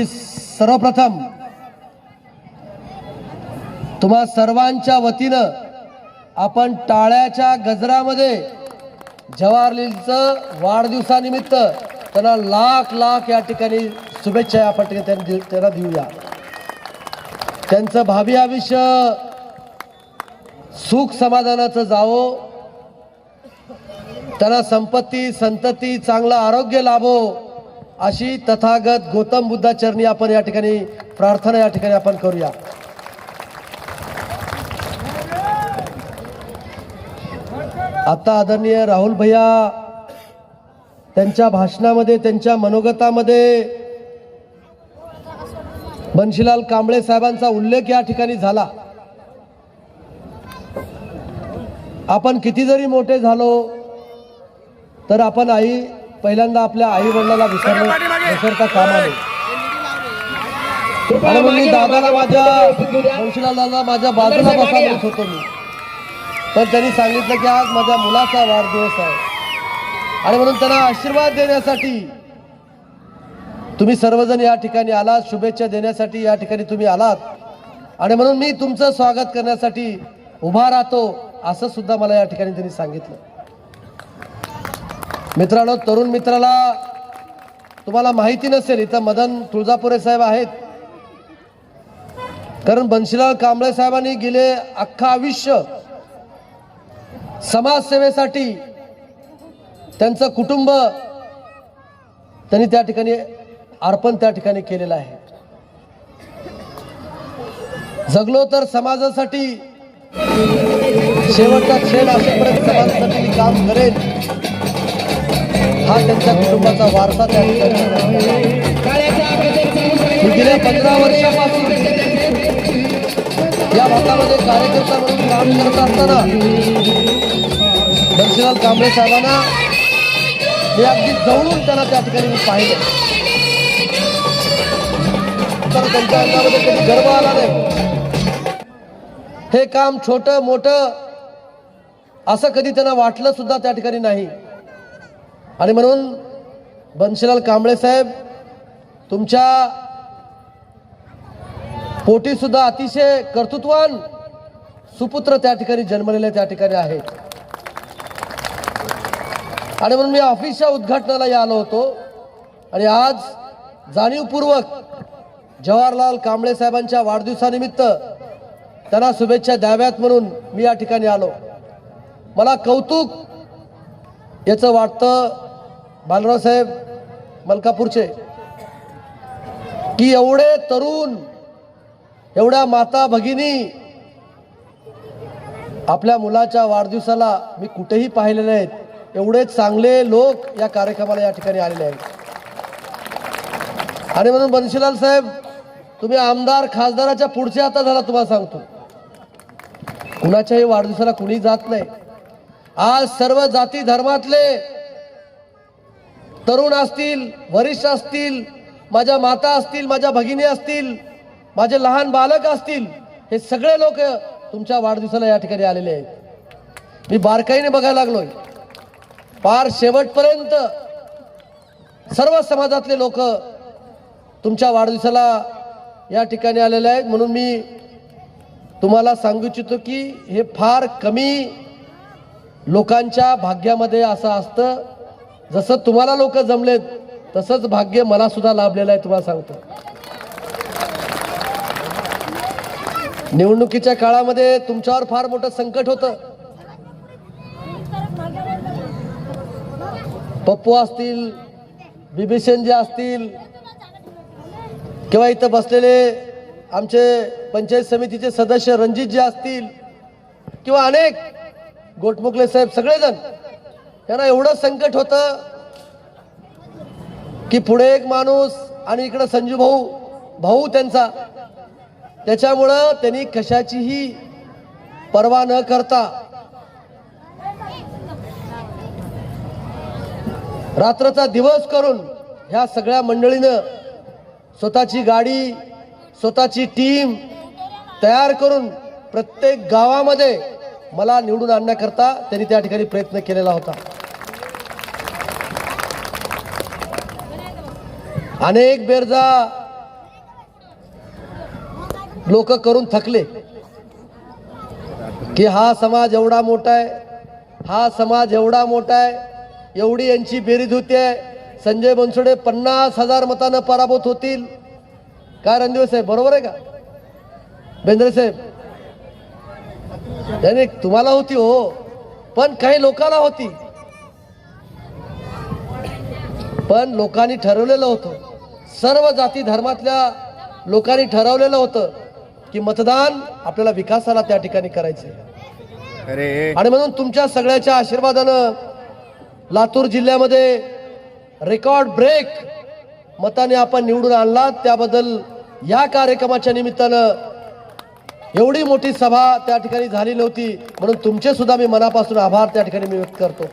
मी सर्वप्रथम तुम्हा सर्वांच्या वतीनं आपण टाळ्याच्या गजरामध्ये जवाहरलीलचं वाढदिवसानिमित्त त्यांना लाख लाख या ठिकाणी शुभेच्छा या ठिकाणी त्यांना देऊ- त्यांना देऊया. त्यांचं भावी आयुष्य सुख समाधानाचं जावो. त्यांना संपत्ती संतती चांगलं आरोग्य लाभो. अशी तथागत गौतम बुद्धाचरणी आपण या ठिकाणी प्रार्थना या ठिकाणी आपण करूया. आता आदरणीय राहुल भैया त्यांच्या भाषणामध्ये त्यांच्या मनोगतामध्ये बनशीलाल कांबळे साहेबांचा उल्लेख या ठिकाणी झाला. आपण किती जरी मोठे झालो तर आपण आई पहिल्यांदा आपल्या आई वडिलाला विसरलो विसरता कामा नये. आणि मग मी दादाला माझ्या दादा माझ्या बाजूला बसा म्हणत होतो मी. पण त्यांनी सांगितलं की आज माझ्या मुलाचा वाढदिवस आहे. आणि म्हणून त्यांना आशीर्वाद देण्यासाठी तुम्ही सर्वजण या ठिकाणी आलात. शुभेच्छा देण्यासाठी या ठिकाणी तुम्ही आलात. आणि म्हणून मी तुमचं स्वागत करण्यासाठी उभा राहतो असं सुद्धा मला या ठिकाणी त्यांनी सांगितलं. मित्रांनो तरुण मित्राला तुम्हाला माहिती नसेल इथं मदन तुळजापुरे साहेब आहेत. कारण बनशीलाल कांबळे साहेबांनी गेले अख्खा आयुष्य समाजसेवेसाठी. त्यांचं कुटुंब त्यांनी त्या ठिकाणी अर्पण त्या ठिकाणी केलेलं आहे. जगलो तर समाजासाठी शेवटचा क्षण असेपर्यंत समाजासाठी काम करेन. हा त्यांच्या कुटुंबाचा वारसा त्या ठिकाणी गेल्या पंधरा वर्षापासून या भागामध्ये कार्यकर्ता म्हणून काम करत असताना दर्शनाल कांबळे साहेबांना मी अगदी जवळून त्यांना त्या ठिकाणी मी पाहिलं. तर त्यांच्या अंगामध्ये कधी गर्व आला नाही. हे काम छोटं मोठं असं कधी त्यांना वाटलं सुद्धा त्या ठिकाणी नाही. आणि म्हणून बनशीलाल कांबळे साहेब तुमच्या पोटी सुद्धा अतिशय कर्तृत्वान सुपुत्र त्या ठिकाणी जन्मलेले त्या ठिकाणी आहेत. आणि म्हणून मी ऑफिसच्या उद्घाटनाला या आलो होतो. आणि आज जाणीवपूर्वक जवाहरलाल कांबळे साहेबांच्या वाढदिवसानिमित्त त्यांना शुभेच्छा द्याव्यात म्हणून मी या ठिकाणी आलो. मला कौतुक याचं वाटतं बालराव साहेब मलकापूरचे. की एवढे तरुण एवढ्या माता भगिनी आपल्या मुलाच्या वाढदिवसाला मी कुठेही पाहिले नाहीत एवढे चांगले लोक या कार्यक्रमाला या ठिकाणी आलेले आहेत. आणि म्हणून बनशीलाल साहेब तुम्ही आमदार खासदाराच्या पुढचे आता झाला तुम्हाला सांगतो. कुणाच्याही वाढदिवसाला कुणी जात नाही. आज सर्व जाती धर्मातले तरुण असतील वरिष्ठ असतील माझ्या माता असतील माझ्या भगिनी असतील माझे लहान बालक असतील हे सगळे लोक तुमच्या वाढदिवसाला या ठिकाणी आलेले आहेत. मी बारकाईने बघायला लागलोय. पार शेवटपर्यंत सर्व समाजातले लोक तुमच्या वाढदिवसाला या ठिकाणी आलेले आहेत. म्हणून मी तुम्हाला सांगू इच्छितो की हे फार कमी लोकांच्या भाग्यामध्ये असं असतं. जसं तुम्हाला लोक जमलेत तसंच भाग्य मला सुद्धा लाभलेलं आहे तुम्हाला सांगतो. निवडणुकीच्या काळामध्ये तुमच्यावर फार मोठं संकट होतं. पप्पू असतील बिबिसेन असतील किंवा इथं बसलेले आमचे पंचायत समितीचे सदस्य रणजित जे असतील किंवा अनेक गोटमुकले साहेब सगळेजण त्यांना एवढं संकट होतं की पुढे एक माणूस आणि इकडं संजू भाऊ भाऊ त्यांचा. त्याच्यामुळं त्यांनी कशाचीही पर्वा न करता रात्रचा दिवस करून ह्या सगळ्या मंडळीनं स्वतःची गाडी स्वतःची टीम तयार करून प्रत्येक गावामध्ये मला निवडून आणण्याकरता त्यांनी त्या ठिकाणी प्रयत्न केलेला होता. अनेक बेरजा लोक करून थकले की हा समाज एवढा मोठा आहे हा समाज एवढा मोठा आहे एवढी यांची बेरीज होते आहे. संजय बनसोडे पन्नास हजार मतानं पराभूत होतील. काय रणदिवे साहेब बरोबर आहे का? बेंद्रे साहेब त्याने तुम्हाला होती हो पण काही लोकांना होती. पण लोकांनी ठरवलेलं होतं. सर्व जाती धर्मातल्या लोकांनी ठरवलेलं होतं की मतदान आपल्याला विकासाला त्या ठिकाणी करायचं अरे. आणि म्हणून तुमच्या सगळ्याच्या आशीर्वादानं लातूर जिल्ह्यामध्ये रेकॉर्ड ब्रेक मताने आपण निवडून आणला त्याबद्दल या कार्यक्रमाच्या निमित्तानं एवढी मोठी सभा त्या ठिकाणी झाली नव्हती. म्हणून तुमचे सुद्धा मी मनापासून आभार त्या ठिकाणी मी व्यक्त करतो.